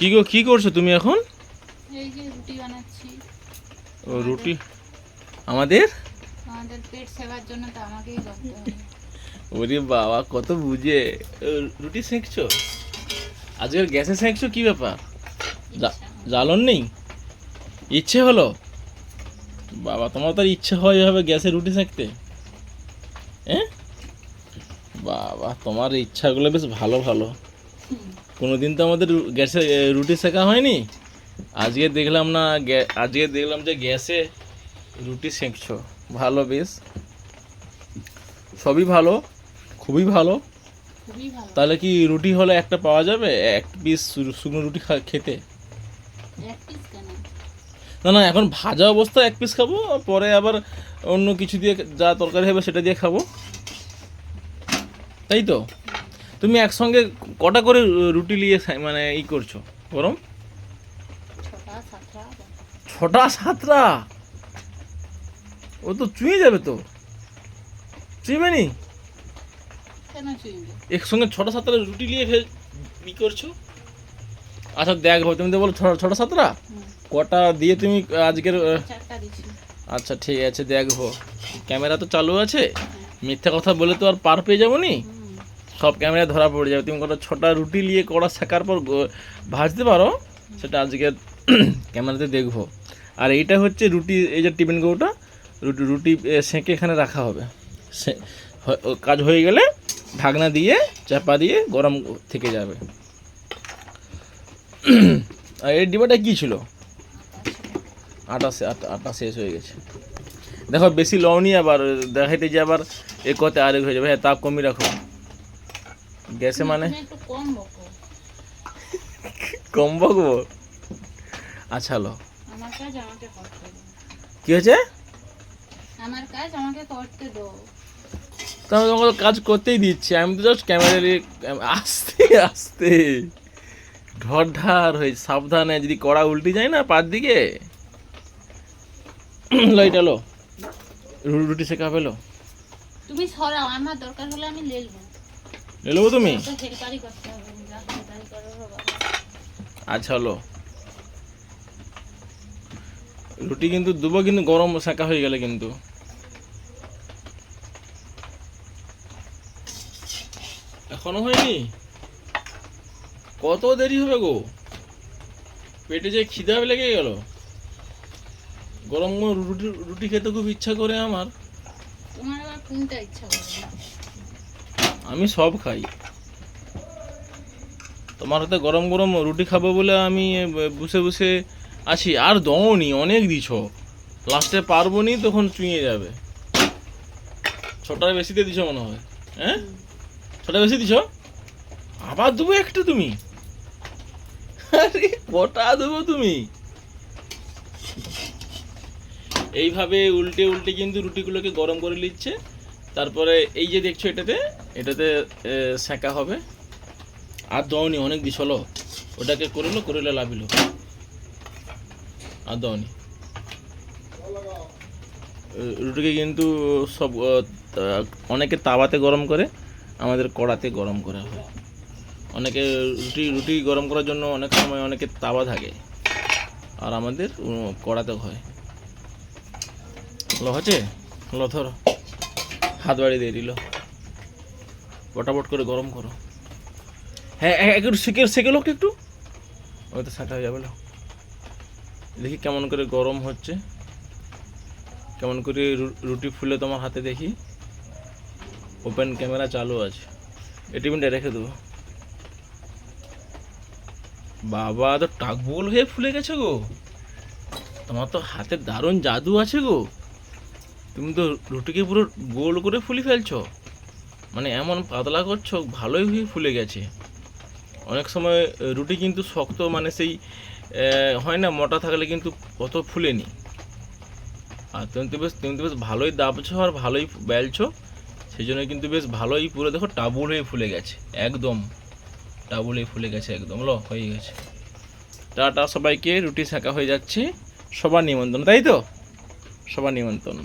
কি গো কি করছ তুমি এখন? এই যে রুটি বানাচ্ছি। ও রুটি? আমাদের? আমাদের পেট সেবার জন্য তো আমাকেই করতে হবে। ওরে বাবা কত বুঝে। রুটি সেঁকছো? আজকাল গ্যাসে সেঁকছো কি ব্যাপার? জ্বালন নেই? ইচ্ছে হলো? বাবা তোমার তো ইচ্ছে হয় এভাবে গ্যাসে রুটি সেঁকতে। হ্যাঁ বাবা তোমার ইচ্ছাগুলো বেশ ভালো ভালো। কোনোদিন তো আমাদের গ্যাসে রুটি শেখা হয়নি। আজকে দেখলাম না আজকে দেখলাম যে গ্যাসে রুটি সেঁকছো। ভালো বেশ। সবই ভালো খুবই ভালো। তাহলে কি রুটি হলে একটা পাওয়া যাবে? এক পিস শুকনো রুটি খা- খেতে? কেন? না না এখন ভাজা অবস্থা এক পিস খাব পরে আবার অন্য কিছু দিয়ে যা তরকারি হবে সেটা দিয়ে খাব। তাই তো? তুমি একসঙ্গে কটা করে রুটি নিয়ে মানে ই করছ? গরম? ছটা সাতটা? ও তো চুয়ে যাবে তো। চুইবে নি? একসঙ্গে ছটা সাতটা রুটি নিয়ে ই করছ? আচ্ছা দেখো তুমি তো বলো ছটা সাতটা? কটা দিয়ে তুমি আজকের আচ্ছা ঠিক আছে দেখব ক্যামেরা তো চালু আছে। মিথ্যা কথা বলে তো আর পার পেয়ে যাব নি? সব ক্যামেরা ধরা পড়ে যাবে। তুমি কটা ছটা রুটি নিয়ে কড়া শেখার পর ভাজতে পারো, সেটা আজকে ক্যামেরাতে দেখব। আর এইটা হচ্ছে রুটি, এই যে টিফিন গৌটা রুটি রুটি সেঁকে এখানে রাখা হবে। সে- কাজ হয়ে গেলে ঢাকনা দিয়ে, চাপা দিয়ে গরম থেকে যাবে। আর এই ডিবাটা কী ছিল? আটা আটা শেষ হয়ে গেছে। দেখো, বেশি লওনি আবার, দেখাইতে যে আবার এ কতে আরেক হয়ে যাবে। হ্যাঁ তাপ কমিয়ে রাখো। গ্যাসে মানে? কম বকবো? আচ্ছা লো। আমার কাজ আমাকে করতে কি হয়েছে? আমার কাজ আমাকে করতে দাও। তো আমি তোমাকে কাজ করতেই দিচ্ছি। আমি তো জাস্ট ক্যামেরা নিয়ে আস্তে আস্তে। ঢর ঢার হয়ে সাবধানে যদি কড়া উল্টে যায় না পার দিকে। লো এটা লো। রু- রুটি শেখা পেল তুমি সরাও আমার দরকার হলে আমি লেলবো নেব তুমি? আচ্ছা হলো। রুটি কিন্তু দুবো কিন্তু গরম শাঁকা হয়ে গেলে কিন্তু। এখনও হয়নি? কত দেরি হবে গো? পেটে যে খিদা লেগে গেল। গরম গরম রুটি রুটি খেতে খুব ইচ্ছা করে আমার। তোমার কোনটা ইচ্ছা করে? আমি সব খাই। তোমার হাতে গরম গরম রুটি খাব বলে আমি বসে বসে আছি। আর দমনি অনেক দিছ। লাস্টে পারব নি, তখন চুঁয়ে যাবে। ছটার বেশিতে দিছ মনে হয়। হ্যাঁ? ছটা বেশি দিছ? আবার দেবো একটু তুমি? আরে, কটা দেবো তুমি? এইভাবে উল্টে উল্টে কিন্তু রুটিগুলোকে গরম করে নিচ্ছে। তারপরে এই যে দেখছ এটাতে এটাতে সেঁকা হবে। আর দওনি অনেক দিস, হলো। ওটাকে করিলো, করিলে, লাভিল। আর দওনি রুটিকে কিন্তু সব অনেকে তাওয়াতে গরম করে, আমাদের কড়াতে গরম করা হয়। অনেকে রুটি রুটি গরম করার জন্য অনেক সময় অনেকে তাওয়া থাকে। আর আমাদের কড়াতে হয়। হচ্ছে? লো ধরো। হাত বাড়িয়ে দিয়ে দিল। পটাপট করে গরম করো। হ্যাঁ হ্যাঁ, একটু সেকে সেকে লোক একটু। ওই তো শাঁকা হয়ে যাবে। দেখি কেমন করে গরম হচ্ছে। কেমন করে রুটি ফুলে তোমার হাতে দেখি। ওপেন ক্যামেরা চালু আছে। টিফিনটা রেখে দেবো। বাবা তো টাকবুল হয়ে ফুলে গেছে গো। তোমার তো হাতে দারুণ জাদু আছে গো। তুমি তো রুটিকে পুরো গোল করে ফুলি ফেলছো। মানে এমন পাতলা করছ, ভালোই হয়ে ফুলে গেছে। অনেক সময় রুটি কিন্তু শক্ত মানে সেই হয় না, মোটা থাকলে কিন্তু অত ফুলেনি। আর তুমি তো বেশ, তুমি তো বেশ ভালোই দাবছো আর ভালোই বেলছো সেই জন্য কিন্তু বেশ ভালোই পুরো দেখো টাবুল হয়ে ফুলে গেছে, একদম। টাবুল হয়ে ফুলে গেছে একদম, ল, হয়ে গেছে। টাটা সবাইকে, রুটি শাঁকা হয়ে যাচ্ছে। সবার নিমন্ত্রণ, তাই তো? সবার নিমন্ত্রণ।